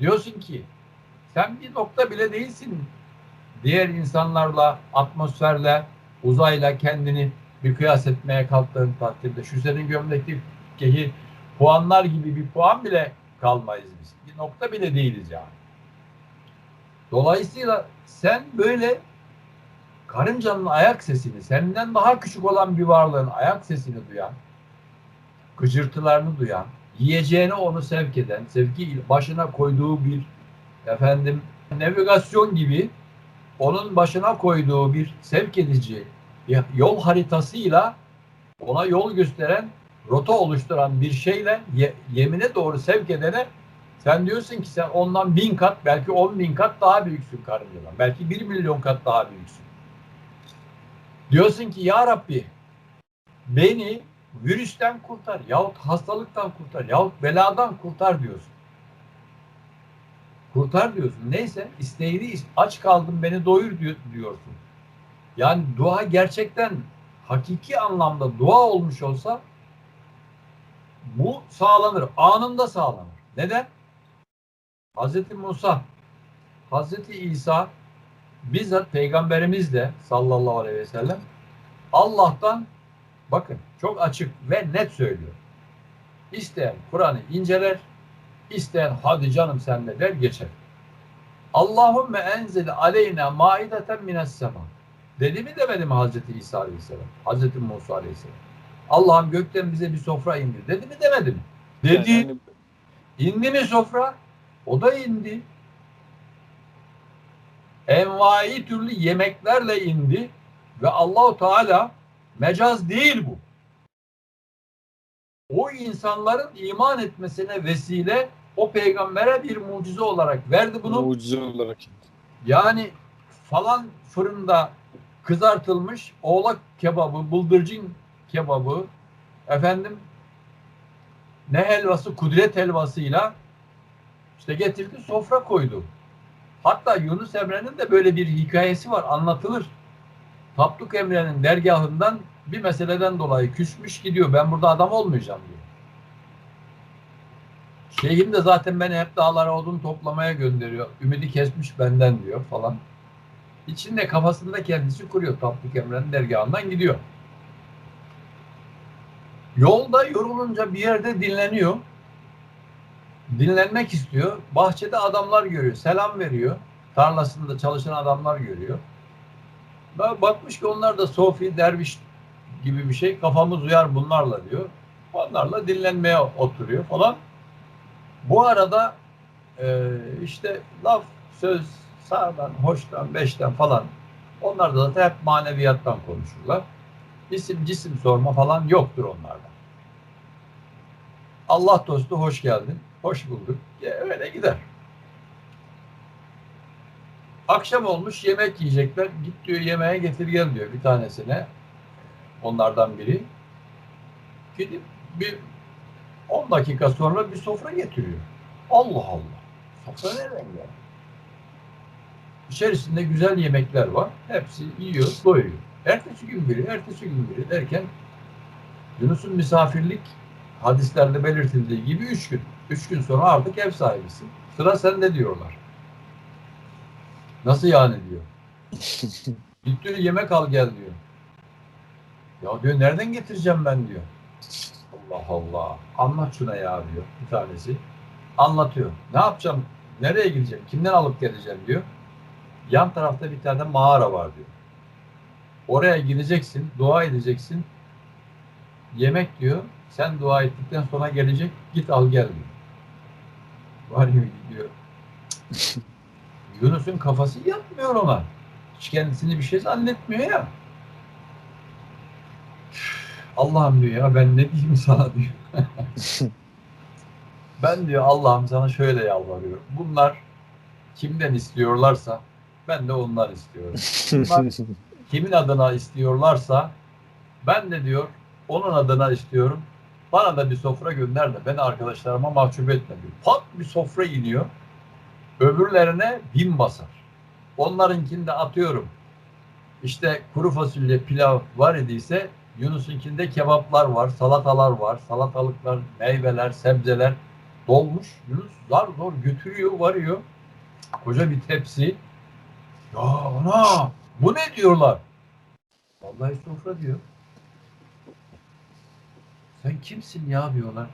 Diyorsun ki sen bir nokta bile değilsin. Diğer insanlarla, atmosferle, uzayla kendini bir kıyas etmeye kalktığın takdirde şu senin gömlekteki puanlar gibi bir puan bile kalmayız biz. Bir nokta bile değiliz yani. Dolayısıyla sen böyle karıncanın ayak sesini, senden daha küçük olan bir varlığın ayak sesini duyan, gıcırtılarını duyan, yiyeceğine onu sevk eden, sevki başına koyduğu bir efendim navigasyon gibi onun başına koyduğu bir sevk edici yol haritasıyla ona yol gösteren, rota oluşturan bir şeyle ye- yemine doğru sevk edene sen diyorsun ki sen ondan bin kat belki on bin kat daha büyüksün karıncadan. Belki bir milyon kat daha büyüksün. Diyorsun ki ya Rabbi beni virüsten kurtar yahut hastalıktan kurtar yahut beladan kurtar diyorsun. Kurtar diyorsun. Neyse isteğini aç kaldım beni doyur diyor- diyorsun. Yani dua gerçekten hakiki anlamda dua olmuş olsa bu sağlanır. Anında sağlanır. Neden? Hazreti Musa, Hazreti İsa bizzat peygamberimiz de sallallahu aleyhi ve sellem Allah'tan bakın çok açık ve net söylüyor. İsteyen Kur'an'ı inceler, isteyen hadi canım sen de der geçer. Allahümme enzil aleyna maideten mines sema. Dedi mi demedi mi Hazreti İsa Aleyhisselam? Hazreti Musa Aleyhisselam. Allah'ım gökten bize bir sofra indir. Dedi mi demedi mi? Dedi. Yani hani İndi mi sofra? O da indi. Envai türlü yemeklerle indi ve Allahu Teala mecaz değil bu. O insanların iman etmesine vesile o peygambere bir mucize olarak verdi bunu. mucize olarak. Yani falan fırında kızartılmış oğlak kebabı, bıldırcın kebabı, efendim ne helvası, kudret helvasıyla işte getirdi sofra koydu. Hatta Yunus Emre'nin de böyle bir hikayesi var anlatılır. Tapluk Emre'nin dergahından bir meseleden dolayı küsmüş gidiyor. Ben burada adam olmayacağım diyor. Şeyhim de zaten beni hep dağlara odun toplamaya gönderiyor. Ümidi kesmiş benden diyor falan. İçinde kafasında kendisi kuruyor. Tapluk Emre'nin dergahından gidiyor. Yolda yorulunca bir yerde dinleniyor. Dinlenmek istiyor. Bahçede adamlar görüyor. Selam veriyor. Tarlasında çalışan adamlar görüyor. Bakmış ki onlar da sofi, derviş gibi bir şey. Kafamız uyar bunlarla diyor. Onlarla dinlenmeye oturuyor falan. Bu arada e, işte laf, söz, sağdan, hoştan, beşten falan onlar da zaten hep maneviyattan konuşurlar. İsim, cisim sorma falan yoktur onlarda. Allah dostu hoş geldin, hoş bulduk. Ya, öyle gider. Akşam olmuş yemek yiyecekler. Git diyor yemeğe getir gel diyor bir tanesine. Onlardan biri. Gidip bir 10 dakika sonra bir sofra getiriyor. Allah Allah. Sofra nereden geldi? İçerisinde güzel yemekler var. Hepsi yiyor, doyuyor. Ertesi gün biri, ertesi gün biri derken Yunus'un misafirlik hadislerde belirtildiği gibi üç gün. Üç gün sonra artık ev sahibisin. Sıra sende diyorlar. Nasıl yani diyor. Git diyor yemek al gel diyor. Ya diyor nereden getireceğim ben diyor. Allah Allah. Anlat şuna ya diyor bir tanesi. Anlatıyor. Ne yapacağım? Nereye gideceğim? Kimden alıp geleceğim diyor. Yan tarafta bir tane mağara var diyor. Oraya gideceksin, dua edeceksin. Yemek diyor. Sen dua ettikten sonra gelecek. Git al gel diyor. Var ya gidiyor. Yunus'un kafası yatmıyor ona. Hiç kendisini bir şey zannetmiyor ya. Allah'ım diyor ya ben ne diyeyim sana diyor. ben diyor Allah'ım sana şöyle yalvarıyorum. Bunlar kimden istiyorlarsa ben de ondan istiyorum. Bunlar kimin adına istiyorlarsa ben de diyor onun adına istiyorum. Bana da bir sofra gönder de beni arkadaşlarıma mahcup etme diyor. Pat bir sofra iniyor. Öbürlerine bin basar. Onlarınkinde atıyorum. İşte kuru fasulye pilav var idiyse Yunus'unkinde kebaplar var, salatalar var, salatalıklar, meyveler, sebzeler. dolmuş. Yunus zar zor götürüyor, varıyor. Koca bir tepsi. Ya ana bu ne diyorlar? Vallahi sofra diyor. Sen kimsin ya diyorlar.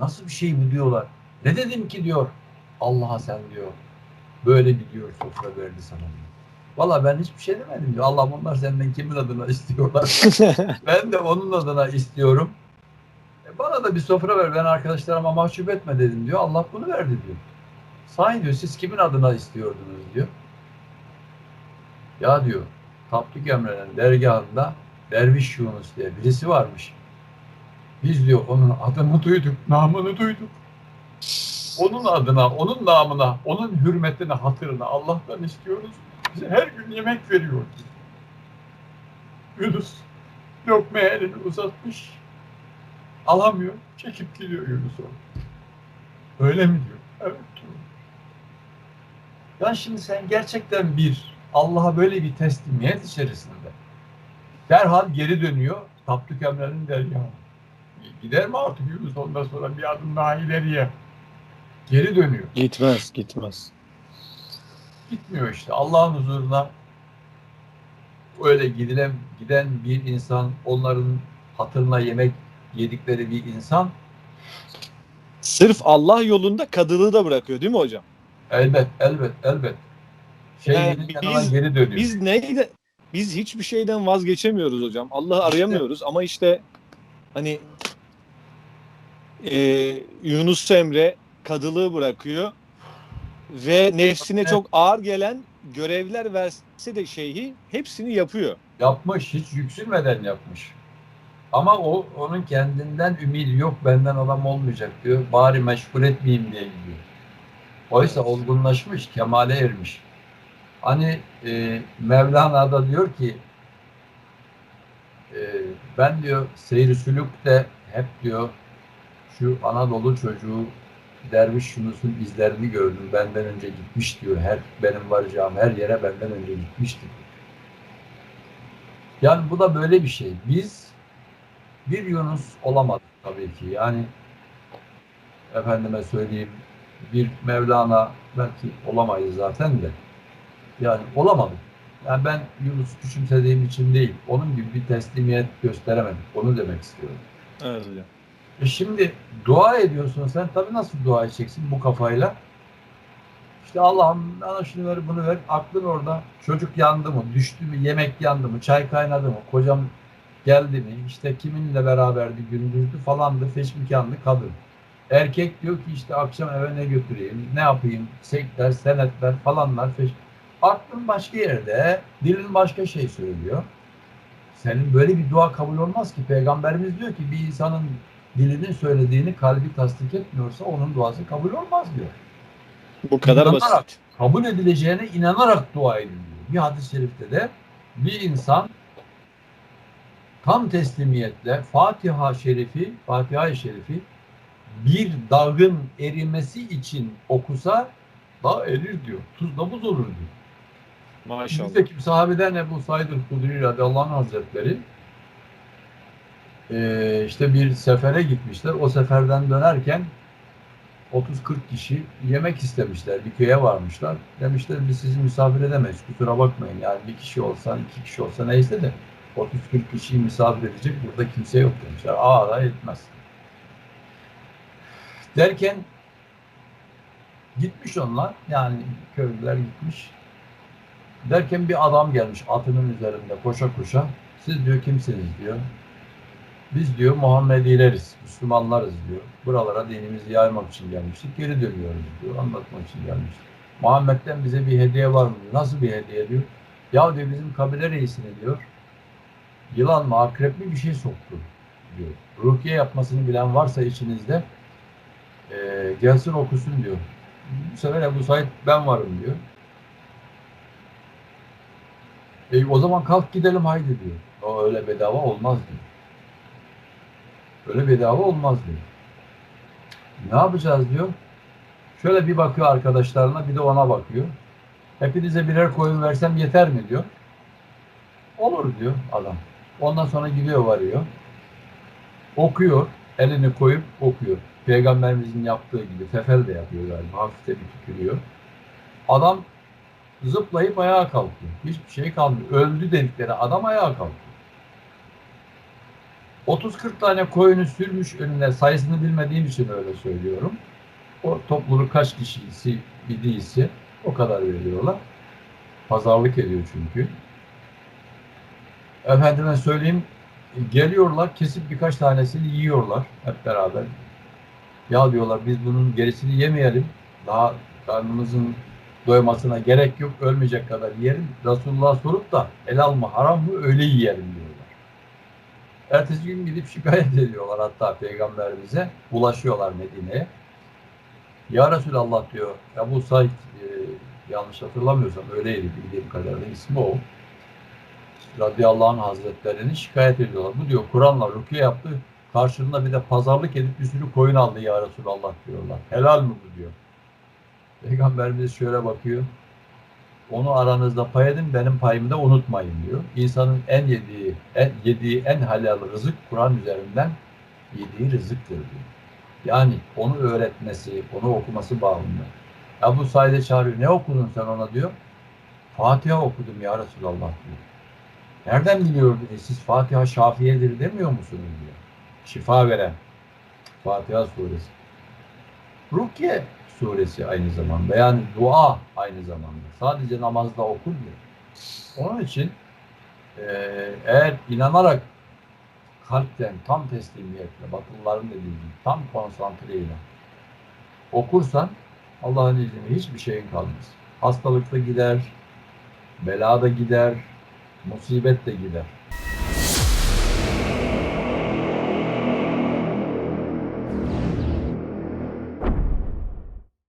Nasıl bir şey bu diyorlar. Ne dedim ki diyor. Allah'a sen diyor. Böyle bir diyor sofra verdi sana. Valla ben hiçbir şey demedim diyor. Allah onlar senden kimin adına istiyorlar. ben de onun adına istiyorum. E bana da bir sofra ver. Ben arkadaşlarıma mahcup etme dedim diyor. Allah bunu verdi diyor. Sahi diyor siz kimin adına istiyordunuz diyor. Ya diyor Tapduk Emre'nin dergahında Derviş Yunus diye birisi varmış. Biz diyor onun adını duyduk, namını duyduk. Onun adına, onun namına, onun hürmetine, hatırına Allah'tan istiyoruz. Bize her gün yemek veriyor. Yunus lokmaya elini uzatmış. Alamıyor. Çekip gidiyor Yunus orada. Öyle mi diyor? Evet diyor. Ya şimdi sen gerçekten bir Allah'a böyle bir teslimiyet içerisinde derhal geri dönüyor Tapduk Emre'nin dergahına. Gider mi artık Yunus ondan sonra bir adım daha ileriye? Geri dönüyor. Gitmez, gitmez. Gitmiyor işte. Allah'ın huzuruna öyle gidilen giden bir insan, onların hatırına yemek yedikleri bir insan Sırf Allah yolunda kadılığı da bırakıyor değil mi hocam? elbet elbet elbet şey Yani biz- geri dönüyor. Biz neydi? Biz hiçbir şeyden vazgeçemiyoruz hocam. Allah'ı arayamıyoruz ama işte hani e, Yunus Emre kadılığı bırakıyor ve nefsine Evet. çok ağır gelen görevler verse de şeyhi hepsini yapıyor. Yapmış, hiç yüksülmeden yapmış. Ama o onun kendinden ümidi yok, benden adam olmayacak diyor. Bari meşgul etmeyeyim diye gidiyor. Oysa olgunlaşmış, kemale ermiş. Hani e, Mevlana da diyor ki e, ben diyor seyri sülükte hep diyor şu Anadolu çocuğu Derviş Yunus'un izlerini gördüm. Benden önce gitmiş diyor. Her benim varacağım her yere benden önce gitmişti. Yani bu da böyle bir şey. Biz bir Yunus olamadık tabii ki. Yani efendime söyleyeyim bir Mevlana belki olamayız zaten de. Yani olamadık. Yani ben Yunus'u küçümsediğim için değil. Onun gibi bir teslimiyet gösteremedik. Onu demek istiyorum. Evet hocam. E şimdi dua ediyorsun sen tabii nasıl dua edeceksin bu kafayla? İşte Allah'ım bana şunu ver bunu ver. Aklın orada. Çocuk yandı mı? Düştü mü? Yemek yandı mı? Çay kaynadı mı? Kocam geldi mi? İşte kiminle beraberdi? Gündüzdü falandı. Feşmikandı kadın. Erkek diyor ki işte akşam eve ne götüreyim? Ne yapayım? Sekler, senetler falanlar. Feş... Aklın başka yerde. Dilin başka şey söylüyor. Senin böyle bir dua kabul olmaz ki. Peygamberimiz diyor ki bir insanın dilinin söylediğini kalbi tasdik etmiyorsa onun duası kabul olmaz diyor. Bu kadar İnanarak. basit. Kabul edileceğine inanarak dua edin diyor. Bir hadis-i şerifte de bir insan tam teslimiyetle Fatiha Şerifi, Fatiha-i Şerifi bir dağın erimesi için okusa dağ erir diyor. Tuzla buz olur diyor. Maşallah. Nitekim sahabeden Ebu Said el-Hudri radıyallahu anh hazretleri eee, işte bir sefere gitmişler. O seferden dönerken 30-40 kişi yemek istemişler. Bir köye varmışlar. Demişler biz sizi misafir edemeyiz. Kusura bakmayın. Yani bir kişi olsa, iki kişi olsa neyse de 30-40 kişiyi misafir edecek burada kimse yok demişler. Aa da etmez. Derken gitmiş onlar. Yani köylüler gitmiş. Derken bir adam gelmiş atının üzerinde koşa koşa. Siz diyor kimsiniz diyor. Biz diyor Muhammedileriz, Müslümanlarız diyor. Buralara dinimizi yaymak için gelmiştik. Geri dönüyoruz diyor. Anlatmak için gelmiştik. Muhammed'den bize bir hediye var mı? Nasıl bir hediye diyor. Ya diyor bizim kabile reisine diyor. Yılan mı akrep mi bir şey soktu diyor. Rukiye yapmasını bilen varsa içinizde eee, gelsin okusun diyor. Bu sefer Ebu Said ben varım diyor. E, o zaman kalk gidelim haydi diyor. O öyle bedava olmaz diyor. Öyle bedava olmaz diyor. Ne yapacağız diyor. Şöyle bir bakıyor arkadaşlarına bir de ona bakıyor. Hepinize birer koyun versem yeter mi diyor. Olur diyor adam. Ondan sonra gidiyor varıyor. Okuyor. Elini koyup okuyor. Peygamberimizin yaptığı gibi Tefel de yapıyor galiba. Hafif de bir tükürüyor. Adam zıplayıp ayağa kalkıyor. Hiçbir şey kalmıyor. Öldü dedikleri adam ayağa kalkıyor. 30-40 tane koyunu sürmüş önüne sayısını bilmediğim için öyle söylüyorum. O topluluğu kaç kişisi idiyse o kadar veriyorlar. Pazarlık ediyor çünkü. Efendime söyleyeyim geliyorlar kesip birkaç tanesini yiyorlar hep beraber. Ya diyorlar biz bunun gerisini yemeyelim. Daha karnımızın doymasına gerek yok. Ölmeyecek kadar yiyelim. Resulullah sorup da helal mı haram mı öyle yiyelim diyorlar. Ertesi gün gidip şikayet ediyorlar hatta peygamberimize. Ulaşıyorlar Medine'ye. Ya Resulallah diyor. Ya bu Said e, yanlış hatırlamıyorsam öyleydi bildiğim kadarıyla ismi o. Radıyallahu anh Hazretlerini şikayet ediyorlar. Bu diyor Kur'an'la rukiye yaptı. Karşılığında bir de pazarlık edip bir sürü koyun aldı ya Resulallah diyorlar. Helal mi bu diyor. Peygamberimiz şöyle bakıyor. Onu aranızda pay edin, benim payımı da unutmayın diyor. İnsanın en yediği, en, yediği en halal rızık Kur'an üzerinden yediği rızıktır diyor. Yani onu öğretmesi, onu okuması bağımlı. Ya bu sayede çağırıyor. Ne okudun sen ona diyor. Fatiha okudum ya Resulallah diyor. Nereden biliyordun? E siz Fatiha Şafiye'dir demiyor musunuz diyor. Şifa veren. Fatiha suresi. Rukiye suresi aynı zamanda. Yani dua aynı zamanda. Sadece namazda okunmuyor. Onun için eee, eğer inanarak kalpten tam teslimiyetle, Batılıların dediği gibi tam konsantreyle okursan Allah'ın izniyle hiçbir şeyin kalmaz. Hastalık da gider, bela da gider, musibet de gider.